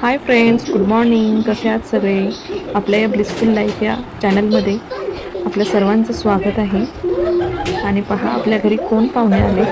Hi friends good morning. कसे आहात सगळे? आपल्या या ब्लिसफुल लाईफ या चॅनलमध्ये आपल्या सर्वांचं स्वागत आहे. आणि पहा आपल्या घरी कोण पाहुणे आले?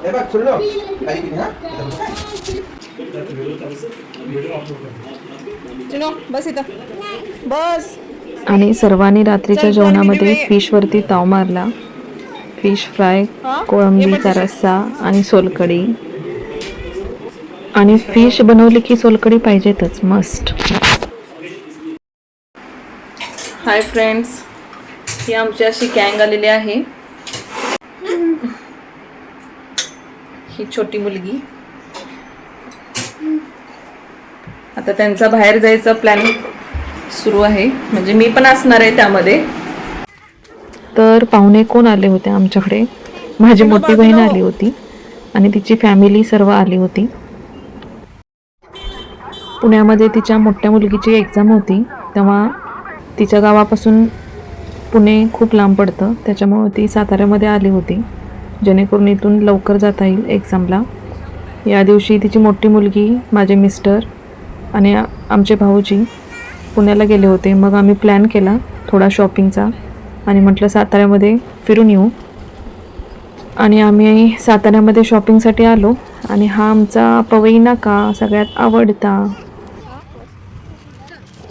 हे बघ सुनलो काही की हा बस इथं बस आणि सर्वांनी रात्रीच्या जेवणामध्ये फिशवरती ताव मारला. फिश फ्राय कोळंबीचा रस्सा आणि सोलकडी आणि फिश बनवली की सोलकडी पाहिजेतच मस्ट हाय फ्रेंड्स ही आमची अशी गँग आलेली आहे. ही छोटी मुलगी. आता त्यांचा बाहेर जायचा प्लॅन सुरू आहे. म्हणजे मी पण असणार आहे त्यामध्ये. तर पाहुणे कोण आले होते आमच्याकडे? माझी मोठी बहीण आली होती आणि तिची फॅमिली सर्व आली होती. पुण्यामध्ये तिच्या मोठ्या मुलगीची एक्झाम होती तेव्हा तिच्या गावापासून पुणे खूप लांब पडतं. त्याच्यामुळं ती साताऱ्यामध्ये आली होती. जेणेकरून इथून लवकर जाता येईल एक्झामला. या दिवशी तिची मोठी मुलगी माझे मिस्टर आणि आमचे भाऊजी पुण्याला गेले होते. मग आम्ही प्लॅन केला थोडा शॉपिंगचा आणि म्हटलं साताऱ्यामध्ये फिरून येऊ. आणि आम्ही साताऱ्यामध्ये शॉपिंगसाठी आलो आणि हा आमचा पवई नाका सगळ्यात आवडता.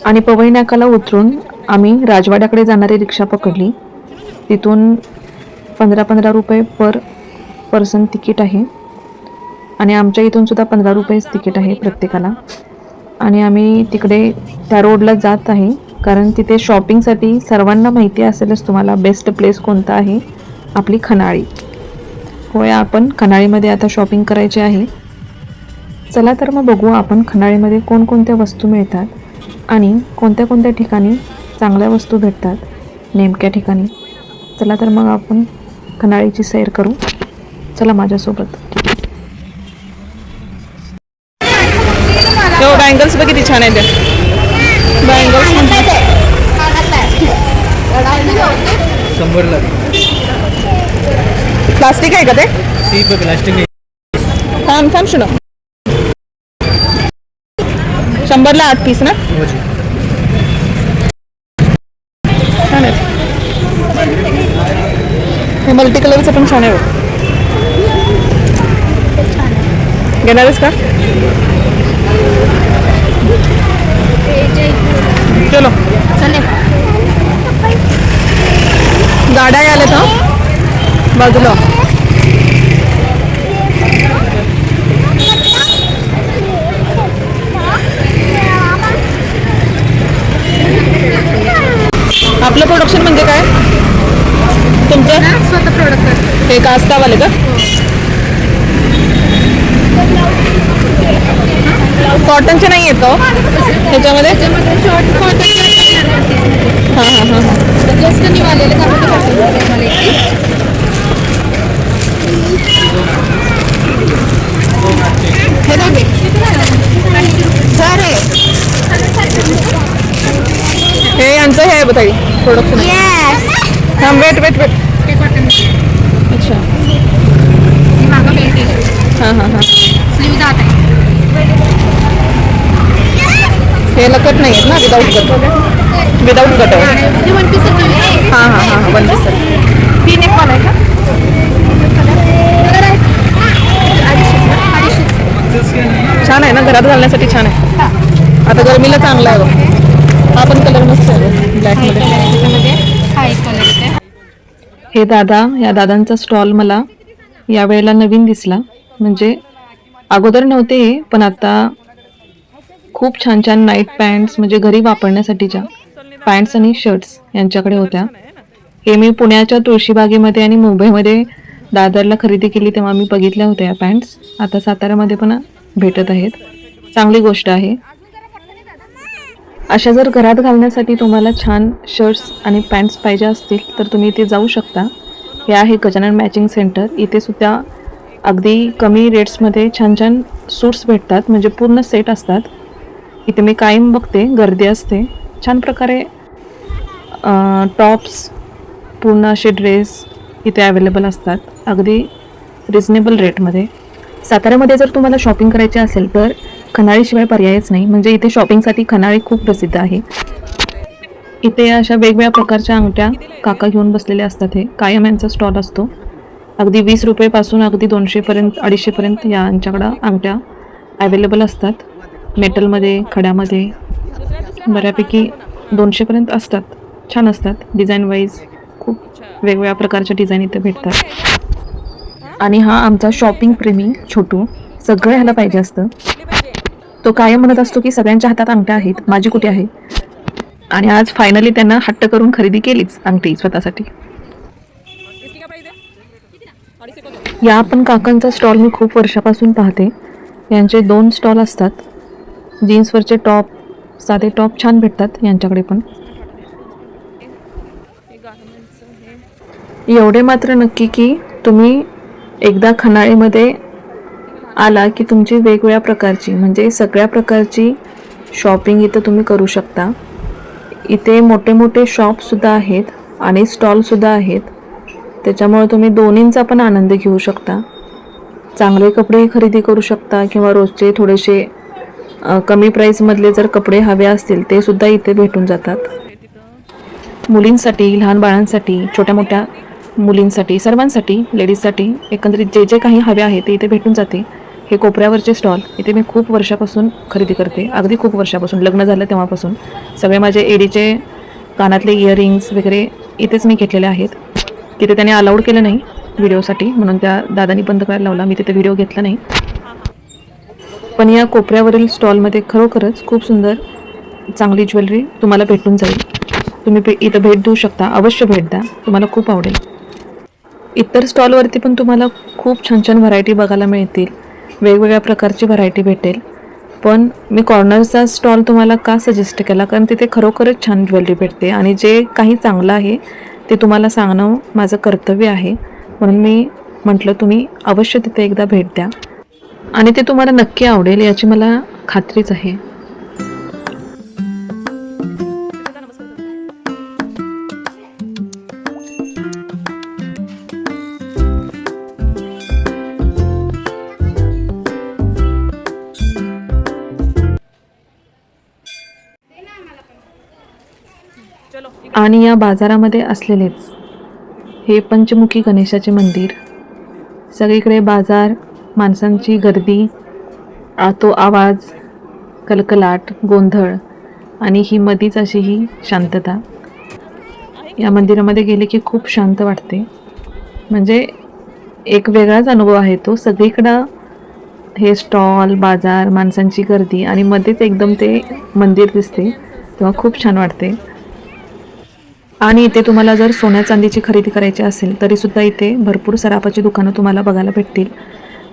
आणि पवई नाकाला उतरून आम्ही राजवाड्याकडे जाणारी रिक्षा पकडली. तिथून पंधरा पंधरा रुपये पर पर्सन तिकीट आहे. आणि आमच्या इथून सुद्धा पंधरा रुपयेच तिकीट आहे प्रत्येकाला. आणि आम्ही तिकडे त्या रोडला जात आहे. कारण तिथे शॉपिंगसाठी सर्वांना माहिती असेलच तुम्हाला बेस्ट प्लेस कोणता आहे. आपली खनाळी. होय आपण खनाळीमध्ये आता शॉपिंग करायची आहे. चला तर मग बघू आपण खनाळीमध्ये कोणकोणत्या वस्तू मिळतात. आणि कोणत्या कोणत्या ठिकाणी चांगल्या वस्तू भेटतात नेमक्या ठिकाणी. चला तर मग आपण खनाळीची सैर करू. चला माझ्यासोबत. हो बँगल्स बघ किती छान आहेत. बँगल्स शंभरला. प्लास्टिक आहे का ते? सी प्लास्टिक थांब थांब शुन शंभरला आठ पीस ना? छान आहेत. हे मल्टी कलरचं पण छान आहे घेणारच का? चलो. गाड्या आल्यात हा? बाजूला आपलं प्रोडक्शन म्हणजे काय तुमचं स्वतः हे कास्तावाले का? कॉटनचे नाही आहेत का कॉटन हां हां हां हां. हे यांचं हे आहे बताई प्रोडक्शन हां वेट वेट वेट अच्छा. मागं बेल्ट हां हां हां. स्लीव जात आहे हे लकट नाही आहेत ना विदाऊट कट विदाऊट कट आहे ते वन पीस हां हां हां वन पीस तीन एक पण आहे का? छान आहे ना घरात घालण्यासाठी छान आहे. आता गरमीला चांगला आहे बघ. हा पण कलर मस्त आहे ब्लॅकमध्ये त्याच्यामध्ये हा एक कलर येते हे दादा या दादांचा स्टॉल मला यावेळेला नवीन दिसला. म्हणजे अगोदर नव्हते हे पण आता खूप छान छान नाईट पॅन्ट्स म्हणजे घरी वापरण्यासाठीच्या पॅन्ट्स आणि शर्ट्स यांच्याकडे होत्या. हे मी पुण्याच्या तुळशीबागेमध्ये आणि मुंबईमध्ये दादरला खरेदी केली तेव्हा मी बघितल्या होत्या या पॅन्ट्स आता साताऱ्यामध्ये पण भेटत आहेत. चांगली गोष्ट आहे. अशा जर घरात घालण्यासाठी तुम्हाला छान शर्ट्स आणि पॅन्ट्स पाहिजे असतील तर तुम्ही इथे जाऊ शकता. हे आहे गजानन मॅचिंग सेंटर इथे सुद्धा अगदी कमी रेट्समध्ये छान छान सूट्स भेटतात म्हणजे पूर्ण सेट असतात. इथे मी कायम बघते गर्दी असते. छान प्रकारे टॉप्स पूर्ण असे ड्रेस इथे अवेलेबल असतात. अगदी रिजनेबल रेटमध्ये साताऱ्यामध्ये जर तुम्हाला शॉपिंग करायची असेल तर खनाळीशिवाय पर्यायच नाही. म्हणजे इथे शॉपिंगसाठी खनाळी खूप प्रसिद्ध आहे. इथे अशा वेगवेगळ्या प्रकारच्या अंगठ्या काका घेऊन बसलेले असतात हे. कायम यांचा स्टॉल असतो. अगदी वीस रुपयेपासून अगदी दोनशेपर्यंत अडीचशेपर्यंत यांच्याकडं अंगठ्या अवेलेबल असतात. मेटलमध्ये खड्यामध्ये बऱ्यापैकी दोनशेपर्यंत असतात. छान असतात. डिझाईन वाईज खूप वेगवेगळ्या प्रकारच्या डिझाईन इथे भेटतात. आणि हा आमचा शॉपिंग प्रेमी छोटू. सगळं ह्याला पाहिजे असतं. तो कायम म्हणत असतो की सगळ्यांच्या हातात अंगठ्या आहेत. माझी कुठे आहे? आणि आज फायनली त्यांना हट्ट करून खरेदी केलीच अंगठी स्वतःसाठी. या पण काकांचा स्टॉल मी खूप वर्षापासून पाहते. यांचे दोन स्टॉल असतात. जीन्सवरचे टॉप साधे टॉप छान भेटतात यांच्याकडे पण. एवढे मात्र नक्की की तुम्ही एकदा खनाळीमध्ये आला की तुमची वेगवेगळ्या प्रकारची म्हणजे सगळ्या प्रकारची शॉपिंग इथं तुम्ही करू शकता. इथे मोठे मोठे शॉपसुद्धा आहेत आणि स्टॉलसुद्धा आहेत. त्याच्यामुळे तुम्ही दोन्हींचा पण आनंद घेऊ शकता. चांगले कपडे खरेदी करू शकता किंवा रोजचे थोडेसे कमी प्राईसमधले जर कपडे हवे असतील ते सुद्धा इथे भेटून जातात. मुलींसाठी लहान बाळांसाठी छोट्या मोठ्या मुलींसाठी सर्वांसाठी लेडीजसाठी एकंदरीत जे जे काही हवे आहे ते इथे भेटून जाते. हे कोपऱ्यावरचे स्टॉल इथे मी खूप वर्षापासून खरेदी करते. अगदी खूप वर्षापासून लग्न झालं तेव्हापासून. सगळे माझे एडीचे कानातले इयरिंग्स वगैरे इथेच मी घेतलेले आहेत. तिथे त्याने अलाउड केलं नाही व्हिडिओसाठी म्हणून त्या दादानी बंद करायला लावला. मी तिथे व्हिडिओ घेतला नाही. पण या कोपऱ्यावरील स्टॉलमध्ये खरोखरच खूप सुंदर चांगली ज्वेलरी तुम्हाला भेटून जाईल. तुम्ही पे इथं भेट देऊ शकता. अवश्य भेट द्या. तुम्हाला खूप आवडेल. इतर स्टॉलवरती पण तुम्हाला खूप छान छान व्हरायटी बघायला मिळतील. वेगवेगळ्या प्रकारची व्हरायटी भेटेल. पण मी कॉर्नरचा स्टॉल तुम्हाला का सजेस्ट केला? कारण तिथे खरोखरच छान ज्वेलरी भेटते आणि जे काही चांगलं आहे ते तुम्हाला सांगणं माझं कर्तव्य आहे. म्हणून मी म्हटलं तुम्ही अवश्य तिथे एकदा भेट द्या. आणि ते तुम्हाला नक्की आवडेल याची मला खात्रीच आहे. आणि या बाजारामध्ये असलेलेच. हे पंचमुखी गणेशाचे मंदिर. सगळीकडे बाजार माणसांची गर्दी आतो आवाज कलकलाट गोंधळ आणि ही मधीच अशी ही शांतता. या मंदिरामध्ये गेले की खूप शांत वाटते. म्हणजे एक वेगळाच अनुभव आहे तो. सगळीकडं हे स्टॉल बाजार माणसांची गर्दी आणि मध्येच एकदम ते मंदिर दिसते. तेव्हा खूप छान वाटते. आणि इथे तुम्हाला जर सोन्या चांदीची खरेदी करायची असेल तरीसुद्धा इथे भरपूर सराफाची दुकानं तुम्हाला बघायला भेटतील.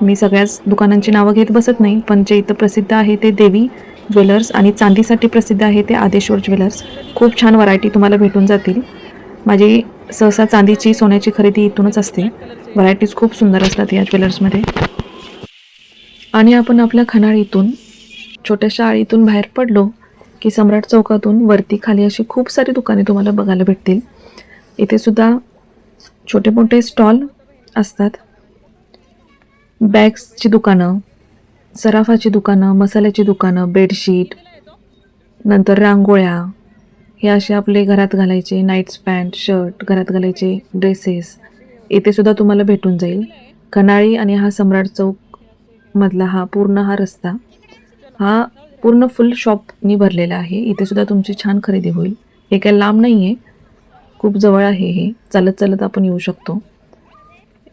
मी सगळ्याच दुकानांची नावं घेत बसत नाही पण जे इथं प्रसिद्ध आहे ते देवी ज्वेलर्स आणि चांदीसाठी प्रसिद्ध आहे ते आदेश्वर ज्वेलर्स. खूप छान व्हरायटी तुम्हाला भेटून जातील. माझी सहसा चांदीची सोन्याची खरेदी इथूनच असते. व्हरायटीज खूप सुंदर असतात या ज्वेलर्समध्ये. आणि आपण आपल्या खणाळीतून छोट्याशा आळीतून बाहेर पडलो की सम्राट चौकातून वरती खाली अशी खूप सारी दुकाने तुम्हाला बघायला भेटतील. इथे सुद्धा छोटे मोठे स्टॉल असतात. बॅग्सची दुकानं सराफाची दुकानं मसाल्याची दुकानं बेडशीट नंतर रांगोळ्या हे असे आपले घरात घालायचे नाईट्स पॅन्ट शर्ट घरात घालायचे ड्रेसेस इथे सुद्धा तुम्हाला भेटून जाईल. खनाळी आणि हा सम्राट चौक मधला हा पूर्ण हा रस्ता. हा पूर्ण फुल शॉपनी भरलेला आहे. इथे सुद्धा तुमची छान खरेदी होईल. हे काय लांब नाही आहे खूप जवळ आहे हे. चालत चालत आपण येऊ शकतो.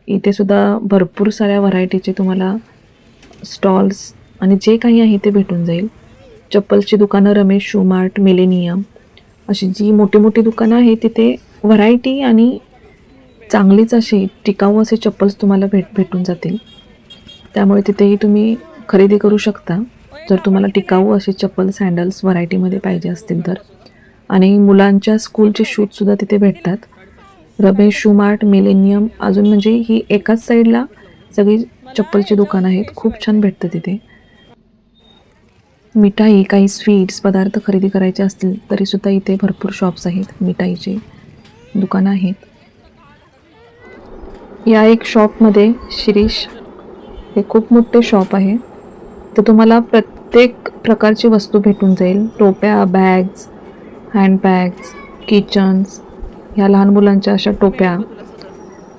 इथे सुद्धा भरपूर साऱ्या व्हरायटीचे तुम्हाला स्टॉल्स आणि जे काही आहे ते भेटून जाईल. चप्पलची दुकानं रमेश शू मार्ट मिलेनियम अशी जी मोठी मोठी दुकानं आहे तिथे व्हरायटी आणि चांगलीच अशी टिकाऊ असे चप्पल्स तुम्हाला भेट भेटून जातील. त्यामुळे तिथेही तुम्ही खरेदी करू शकता. जर तुम्हाला टिकाऊ असे चप्पल सँडल्स व्हरायटीमध्ये पाहिजे असतील तर. आणि मुलांच्या स्कूलचे शूजसुद्धा तिथे भेटतात. रमेश शू मार्ट मिलेनियम अजून म्हणजे ही एकाच साईडला सगळी चप्पलची दुकानं आहेत. खूप छान भेटतं तिथे. मिठाई काही स्वीट्स पदार्थ खरेदी करायचे असतील तरीसुद्धा इथे भरपूर शॉप्स आहेत. मिठाईचे दुकानं आहेत. या एक शॉपमध्ये शिरीष हे खूप मोठे शॉप आहे. तर तुम्हाला प्रत्येक प्रकारची वस्तू भेटून जाईल. टोप्या बॅग्स हँडबॅग्स किचन्स ह्या लहान मुलांच्या अशा टोप्या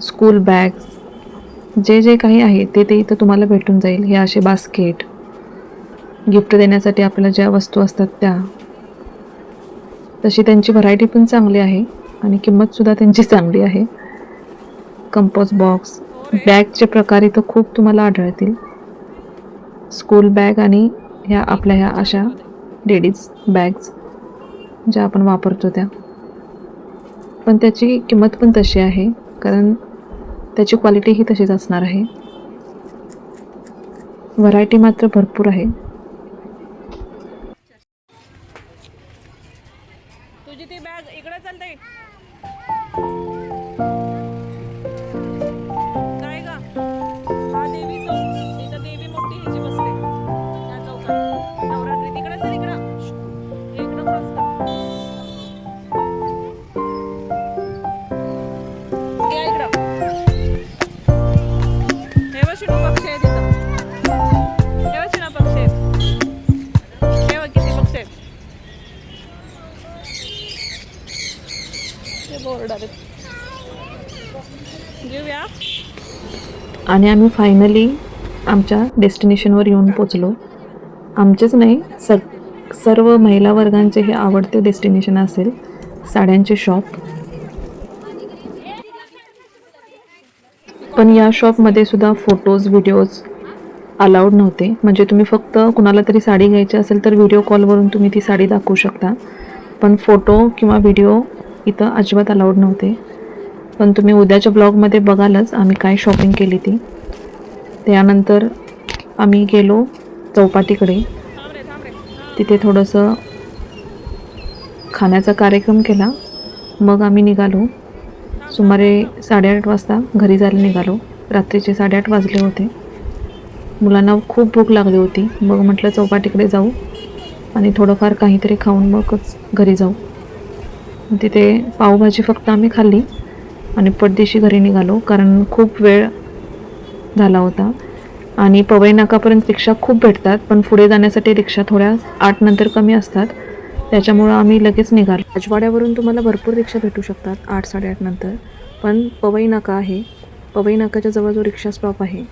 स्कूल बॅग्स जे जे काही आहे ते ते इथं तुम्हाला भेटून जाईल. हे असे बास्केट गिफ्ट देण्यासाठी आपल्याला ज्या वस्तू असतात त्या. तशी त्यांची व्हरायटी पण चांगली आहे आणि किंमतसुद्धा त्यांची चांगली आहे. कंपोज बॉक्स बॅगचे प्रकार इथं खूप तुम्हाला आढळतील. स्कूल बॅग आणि ह्या आपल्या ह्या अशा लेडीज बॅग्स ज्या आपण वापरतो त्या. पण त्याची किंमत पण तशी आहे कारण त्याची क्वालिटीही तशीच असणार आहे. व्हरायटी मात्र भरपूर आहे. आणि आम्ही फायनली आमच्या डेस्टिनेशनवर येऊन पोचलो. आमचेच नाही सग सर्व महिला वर्गांचे हे आवडते डेस्टिनेशन असेल साड्यांचे शॉप पण या शॉपमध्ये सुद्धा फोटोज व्हिडिओज अलाउड नव्हते. म्हणजे तुम्ही फक्त कुणाला तरी साडी घ्यायची असेल तर व्हिडिओ कॉलवरून तुम्ही ती साडी दाखवू शकता. पण फोटो किंवा व्हिडिओ इथं अजिबात अलाउड नव्हते. पण तुम्ही उद्याच्या ब्लॉगमध्ये बघालच आम्ही काय शॉपिंग केली ती. त्यानंतर आम्ही गेलो चौपाटीकडे. तिथे थोडंसं खाण्याचा कार्यक्रम केला. मग आम्ही निघालो. सुमारे साडेआठ वाजता घरी जायला निघालो. रात्रीचे साडेआठ वाजले होते. मुलांना खूप भूक लागली होती. मग म्हटलं चौपाटीकडे जाऊ आणि थोडंफार काहीतरी खाऊन मगच घरी जाऊ. तिथे पावभाजी फक्त आम्ही खाल्ली. आणि पटदिशी घरी निघालो कारण खूप वेळ झाला होता. आणि पवई नाकापर्यंत रिक्षा खूप भेटतात पण पुढे जाण्यासाठी रिक्षा थोड्या आठ नंतर कमी असतात. त्याच्यामुळं आम्ही लगेच निघालो. राजवाड्यावरून तुम्हाला भरपूर रिक्षा भेटू शकतात आठ साडेआठ नंतर. पण पवई नाका आहे. पवई नाकाच्या जवळ जो रिक्षा स्टॉप आहे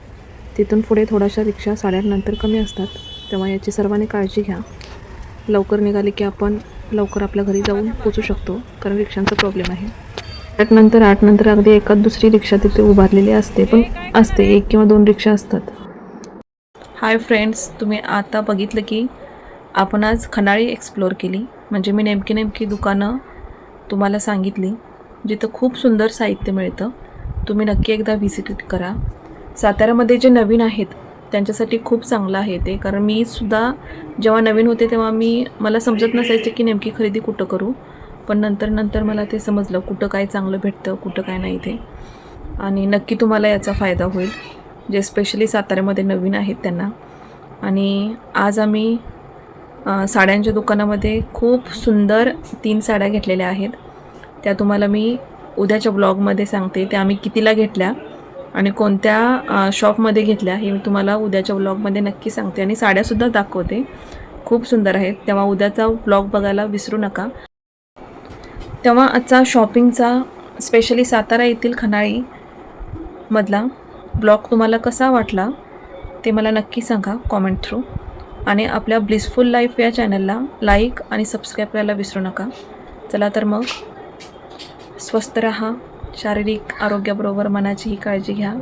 तिथून पुढे थोड्याशा रिक्षा साडेआठ नंतर कमी असतात. तेव्हा याची सर्वांनी काळजी घ्या. लवकर निघाले की आपण लवकर आपल्या घरी जाऊन पोचू शकतो कारण रिक्षांचा प्रॉब्लेम आहे. आठ नंतर आठ नंतर अगदी एकाच दुसरी रिक्षा तिथे उभारलेली असते पण असते. एक किंवा दोन रिक्षा असतात. हाय फ्रेंड्स तुम्ही आता बघितलं की आपण आज खनाळी एक्सप्लोअर केली. म्हणजे मी नेमकी नेमकी दुकानं तुम्हाला सांगितली जिथं खूप सुंदर साहित्य मिळतं. तुम्ही नक्की एकदा व्हिजिट करा. साताऱ्यामध्ये जे नवीन आहेत त्यांच्यासाठी खूप चांगलं आहे ते. कारण मी सुद्धा जेव्हा नवीन होते तेव्हा मी मला समजत नसायचं की नेमकी खरेदी कुठं करू. पण नंतर नंतर मला ते समजलं कुठं काय चांगलं भेटतं कुठं काय नाही ते. आणि नक्की तुम्हाला याचा फायदा होईल. जे स्पेशली साताऱ्यामध्ये नवीन आहेत त्यांना. आणि आज आम्ही साड्यांच्या दुकानामध्ये खूप सुंदर तीन साड्या घेतलेल्या आहेत. त्या तुम्हाला मी उद्याच्या ब्लॉगमध्ये सांगते. त्या आम्ही कितीला घेतल्या आणि कोणत्या शॉपमध्ये घेतल्या हे मी तुम्हाला उद्याच्या ब्लॉगमध्ये नक्की सांगते. आणि साड्यासुद्धा दाखवते. खूप सुंदर आहेत. तेव्हा उद्याचा ब्लॉग बघायला विसरू नका. तेव्हा आजचा शॉपिंगचा स्पेशली सातारा येथील खनाळी मधला ब्लॉग तुम्हाला कसा वाटला ते मला नक्की सांगा कॉमेंट थ्रू आणि आपल्या ब्लिसफुल लाईफ या चॅनलला लाईक आणि सबस्क्राईब करायला विसरू नका. चला तर मग स्वस्त राहा शारीरिक आरोग्याबरोबर मनाचीही काळजी घ्या.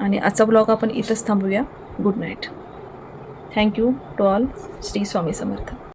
आणि आजचा ब्लॉग आपण इथंच थांबूया. Good night thank you to all Shri Swami Samarth.